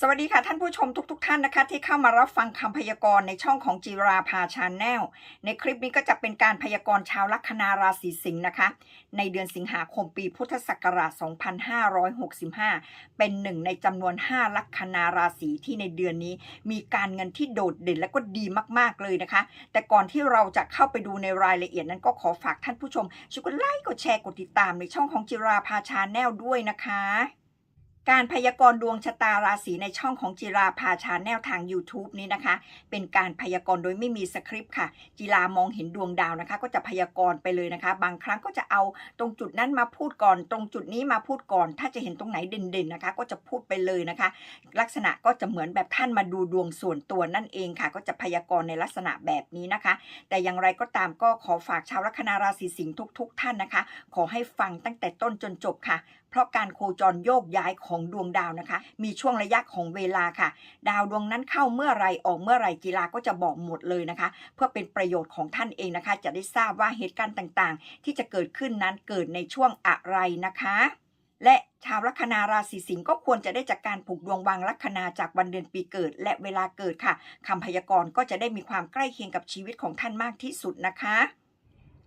สวัสดีค่ะท่านผู้ชมทุกๆทท่านนะคะ ที่เข้ามารับฟังคำพยากรณ์ในช่องของจีราภาชาแนลในคลิปนี้ก็จะเป็นการพยากรณ์ชาวลัคนาราศีสิงห์นะคะ ในเดือนสิงหาคมปีพุทธศักราช 2565 เป็นหนึ่งในจำนวน 5 ลัคนาราศีที่ในเดือนนี้ มีการเงินที่โดดเด่นและก็ดีมากๆเลยนะคะ แต่ก่อนที่เราจะเข้าไปดูในรายละเอียดนั้นก็ขอฝากท่านผู้ชมช่วยกดไลค์กดแชร์กดติดตามในช่องของจิราภาชาแนลด้วยนะคะ การพยากรณ์ดวงชะตาราศีในช่องของจิราพาชาแนลทาง YouTube นี้นะคะ เป็นการพยากรณ์โดยไม่มีสคริปต์ค่ะ จิรามองเห็นดวงดาวนะคะ ก็จะพยากรณ์ไปเลยนะคะ บางครั้งก็จะเอาตรงจุดนั้นมาพูดก่อน ตรงจุดนี้มาพูดก่อน ถ้าจะเห็นตรงไหนเด่นๆนะคะ ก็จะพูดไปเลยนะคะ ลักษณะก็จะเหมือนแบบท่านมาดูดวงส่วนตัวนั่นเองค่ะ ก็จะพยากรณ์ในลักษณะแบบนี้นะคะ แต่อย่างไรก็ตามก็ขอฝากชาวลัคนาราศีสิงห์ทุก ๆ ท่านนะคะ ขอให้ฟังตั้งแต่ต้นจนจบค่ะเพราะการโคจรโยกย้ายของดวงดาวนะคะ มีช่วงระยะของเวลาค่ะ ดาวดวงนั้นเข้าเมื่อไรออกเมื่อไรกีฬาก็จะบอกหมดเลยนะคะ เพื่อเป็นประโยชน์ของท่านเองนะคะ จะได้ทราบว่าเหตุการณ์ต่างๆ ที่จะเกิดขึ้นนั้นเกิดในช่วงอะไรนะคะ และชาวลัคนาราศีสิงห์ก็ควรจะได้จากการผูกดวงวางลัคนาจากวันเดือนปีเกิด และเวลาเกิดค่ะคำพยากรณ์ก็จะได้มีความใกล้เคียงกับชีวิตของท่านมากที่สุดนะคะ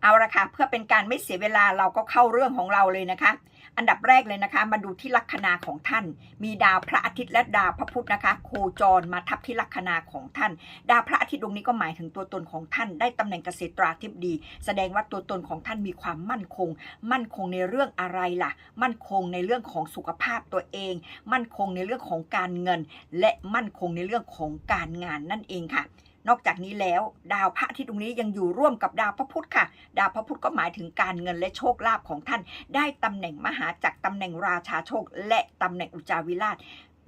เอาละค่ะเพื่อเป็นการไม่เสียเวลาเราก็เข้าเรื่องของเราเลยนะคะ อันดับแรกเลยนะคะ มาดูที่ลัคนาของท่าน มีดาวพระอาทิตย์และดาวพระพุธนะคะ โคจรมาทับที่ลัคนาของท่าน ดาวพระอาทิตย์ดวงนี้ก็หมายถึงตัวตนของท่าน ได้ตำแหน่งเกษตราธิบดี แสดงว่าตัวตนของท่านมีความมั่นคง มั่นคงในเรื่องอะไรล่ะ มั่นคงในเรื่องของสุขภาพตัวเอง มั่นคงในเรื่องของการเงิน และมั่นคงในเรื่องของการงานนั่นเองค่ะ นอกจากนี้แล้ว ดาวพระอาทิตย์ตรงนี้ยังอยู่ร่วมกับดาวพระพุธค่ะ ดาวพระพุธก็หมายถึงการเงินและโชคลาภของท่าน ได้ตำแหน่งมหาจากรตำแหน่งราชาโชค และตำแหน่งอุจจาวิราช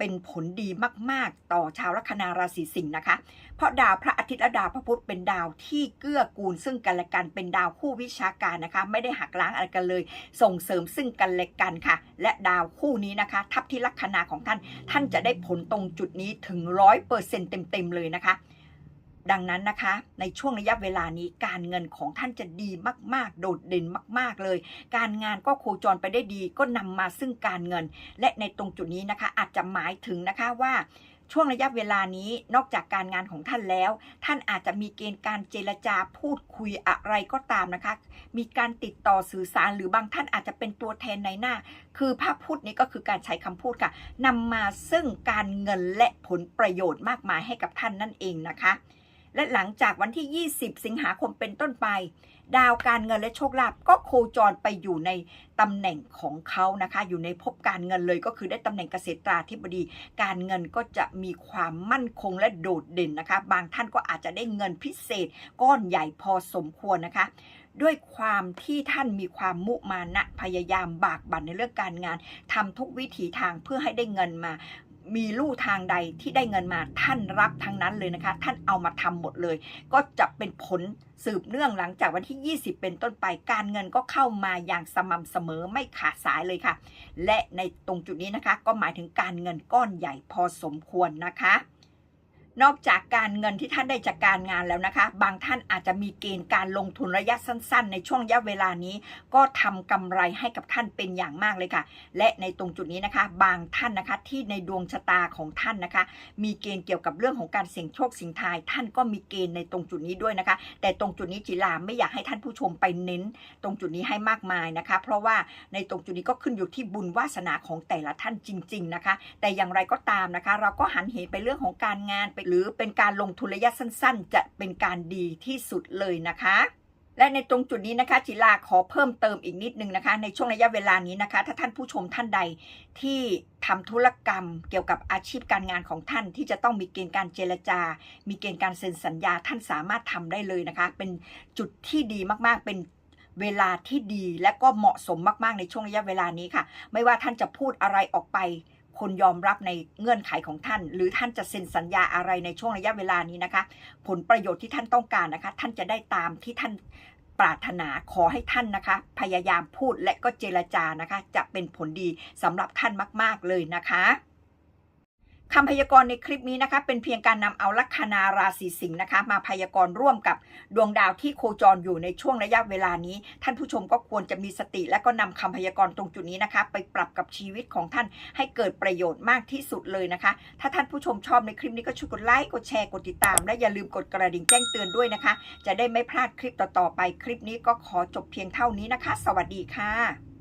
เป็นผลดีมาก ๆ ต่อชาวลัคนาราศีสิงห์นะคะ เพราะดาวพระอาทิตย์และดาวพระพุธเป็นดาวที่เกื้อกูลซึ่งกันและกัน เป็นดาวคู่วิชาการนะคะ ไม่ได้หักล้างอะไรกันเลย ส่งเสริมซึ่งกันและกันค่ะ และดาวคู่นี้นะคะ ทับที่ลัคนาของท่าน ท่านจะได้ผลตรงจุดนี้ถึงร้อยเปอร์เซ็นต์เต็ม ๆ เลยนะคะ ดังนั้นนะคะ ในช่วงระยะเวลานี้การเงินของท่านจะดีมาก ๆ โดดเด่นมาก ๆ เลย การงานก็โคจรไปได้ดีก็นำมาซึ่งการเงิน และในตรงจุดนี้นะคะ อาจจะหมายถึงนะคะว่าช่วงระยะเวลานี้นอกจากการงานของท่านแล้ว ท่านอาจจะมีเกณฑ์การเจรจาพูดคุยอะไรก็ตามนะคะ มีการติดต่อสื่อสารหรือบางท่านอาจจะเป็นตัวแทนในหน้า คือภาพพูดนี้ก็คือการใช้คำพูดค่ะนำมาซึ่งการเงินและผลประโยชน์มากมายให้กับท่านนั่นเองนะคะ และหลังจากวันที่ 20 สิงหาคมเป็นต้นไป ดาวการเงินและโชคลาภก็โคจรไปอยู่ในตำแหน่งของเขานะคะ อยู่ในภพการเงินเลยก็คือได้ตำแหน่งเกษตราธิบดี การเงินก็จะมีความมั่นคงและโดดเด่นนะคะ บางท่านก็อาจจะได้เงินพิเศษ ก้อนใหญ่พอสมควรนะคะด้วยความที่ท่านมีความมุมานะพยายามบากบั่นในเรื่องการงานทำทุกวิถีทางเพื่อให้ได้เงินมา มีลู่ทางใดที่ได้เงินมาท่านรับทั้งนั้นเลยนะคะ ท่านเอามาทำหมดเลย ก็จะเป็นผลสืบเนื่องหลังจากวันที่ 20 เป็นต้นไปการเงินก็เข้ามาอย่างสม่ำเสมอไม่ขาดสายเลยค่ะ และในตรงจุดนี้นะคะ ก็หมายถึงการเงินก้อนใหญ่พอสมควรนะคะ นอกจากการเงินที่ท่านได้จากการงานแล้วนะคะ บางท่านอาจจะมีเกณฑ์การลงทุนระยะสั้น ๆ ในช่วงระยะเวลานี้ ก็ทำกำไรให้กับท่านเป็นอย่างมากเลยค่ะ และในตรงจุดนี้นะคะ บางท่านนะคะที่ในดวงชะตาของท่านนะคะ มีเกณฑ์เกี่ยวกับเรื่องของการเสี่ยงโชคเสี่ยงทาย ท่านก็มีเกณฑ์ในตรงจุดนี้ด้วยนะคะ แต่ตรงจุดนี้จิลาไม่อยากให้ท่านผู้ชมไปเน้น ตรงจุดนี้ให้มากมายนะคะ เพราะว่าในตรงจุดนี้ก็ขึ้นอยู่ที่บุญวาสนาของแต่ละท่านจริง ๆนะคะ แต่อย่างไรก็ตามนะคะ เราก็หันเหไปเรื่องของการงานไปหรือเป็นการลงทุนระยะสั้นๆ จะเป็นการดีที่สุดเลยนะคะ และในตรงจุดนี้นะคะจิลาขอเพิ่มเติมอีกนิดนึงนะคะ ในช่วงระยะเวลานี้นะคะ ถ้าท่านผู้ชมท่านใดที่ทำธุรกรรมเกี่ยวกับอาชีพการงานของท่านที่จะต้องมีเกณฑ์การเจรจา มีเกณฑ์การเซ็นสัญญาท่านสามารถทำได้เลยนะคะ เป็นจุดที่ดีมากๆเป็นเวลาที่ดีและก็เหมาะสมมากๆในช่วงระยะเวลานี้ค่ะ ไม่ว่าท่านจะพูดอะไรออกไป คนยอมรับในเงื่อนไขของท่าน หรือท่านจะเซ็นสัญญาอะไรในช่วงระยะเวลานี้นะคะ ผลประโยชน์ที่ท่านต้องการนะคะ ท่านจะได้ตามที่ท่านปรารถนาขอให้ท่านนะคะ พยายามพูดและก็เจรจานะคะ จะเป็นผลดีสำหรับท่านมาก ๆ เลยนะคะ คำพยากรณ์ในคลิปนี้นะคะ เป็นเพียงการนำเอาลัคนาราศีสิงห์นะคะ มาพยากรณ์ร่วมกับดวงดาวที่โคจรอยู่ในช่วงระยะเวลานี้ ท่านผู้ชมก็ควรจะมีสติ และก็นำคำพยากรณ์ตรงจุดนี้นะคะ ไปปรับกับชีวิตของท่านให้เกิดประโยชน์มากที่สุดเลยนะคะ ถ้าท่านผู้ชมชอบในคลิปนี้ก็ช่วยกดไลค์กดแชร์กดติดตาม และอย่าลืมกดกระดิ่งแจ้งเตือนด้วยนะคะ จะได้ไม่พลาดคลิปต่อๆไปคลิปนี้ก็ขอจบเพียงเท่านี้นะคะ สวัสดีค่ะ